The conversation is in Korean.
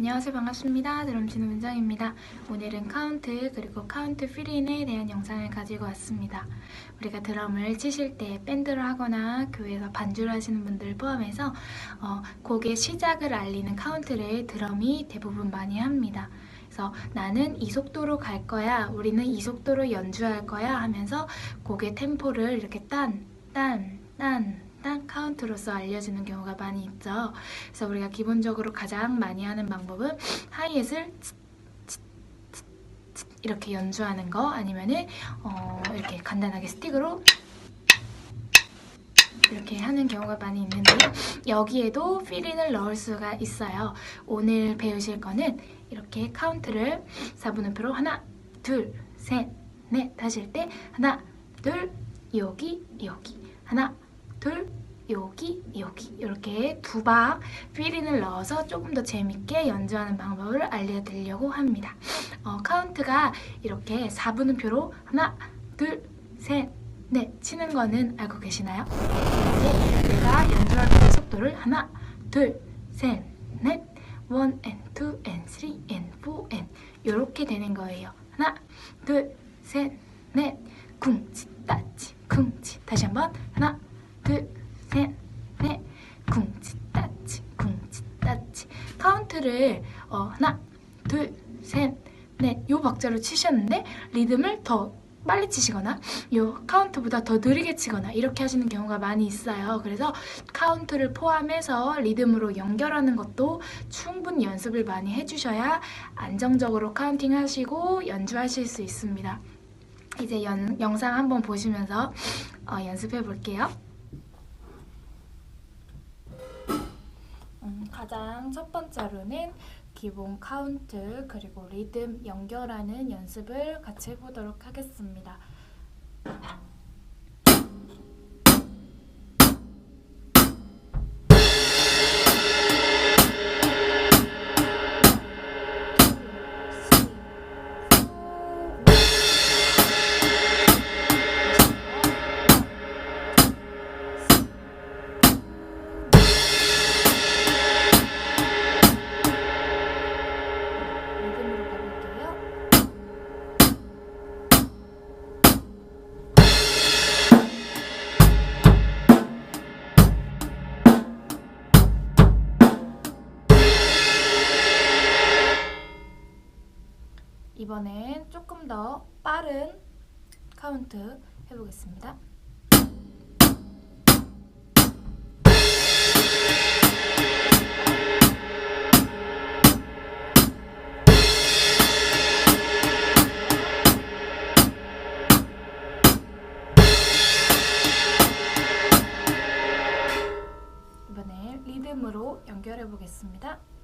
안녕하세요. 드럼 치는 문정입니다. 오늘은 카운트 그리고 카운트 필인에 대한 영상을 가지고 왔습니다. 우리가 드럼을 치실 때 밴드로 하거나 교회에서 반주를 하시는 분들 포함해서 어, 곡의 시작을 알리는 카운트를 드럼이 대부분 많이 합니다. 그래서 나는 이 속도로 갈 거야, 우리는 이 속도로 연주할 거야 하면서 곡의 템포를 이렇게 딴, 딴, 딴, 딴 카운트로서 알려주는 경우가 많이 있죠. 그래서 우리가 기본적으로 가장 많이 하는 방법은 하이햇을 이렇게 연주하는 거 아니면은 어, 이렇게 간단하게 스틱으로 이렇게 하는 경우가 많이 있는데요. 여기에도 필인을 넣을 수가 있어요. 오늘 배우실 거는 이렇게 카운트를 4분음표로 하나, 둘, 셋, 넷 하실 때 하나, 둘, 여기, 여기 하나, 둘, 여기, 여기 이렇게 두박 필인을 넣어서 조금 더 재밌게 연주하는 방법을 알려드리려고 합니다. 어, 카운트가 이렇게 4분음표로 하나, 둘, 셋, 넷 치는 거는 알고 계시나요? 이제 내가 연주할 때의 속도를 하나, 둘, 셋, 넷, one and two and three and four and 이렇게 되는 거예요. 하나, 둘, 셋, 넷, 쿵치 따치 쿵치 다시 한번 하나, 둘, 셋, 넷, 쿵치 따치 쿵치 따치 카운트를 어, 하나, 둘, 셋, 넷 요 박자로 치셨는데 리듬을 더 빨리 치시거나 요 카운트보다 더 느리게 치거나 이렇게 하시는 경우가 많이 있어요. 그래서 카운트를 포함해서 리듬으로 연결하는 것도 충분히 연습을 많이 해주셔야 안정적으로 카운팅 하시고 연주하실 수 있습니다. 이제 연- 영상 한번 보시면서 어, 연습해 볼게요. 음, 가장 첫 번째로는 기본 카운트 그리고 리듬 연결하는 연습을 같이 해보도록 하겠습니다. 이번엔 조금 더 빠른 카운트 해보겠습니다. 연결해 보겠습니다.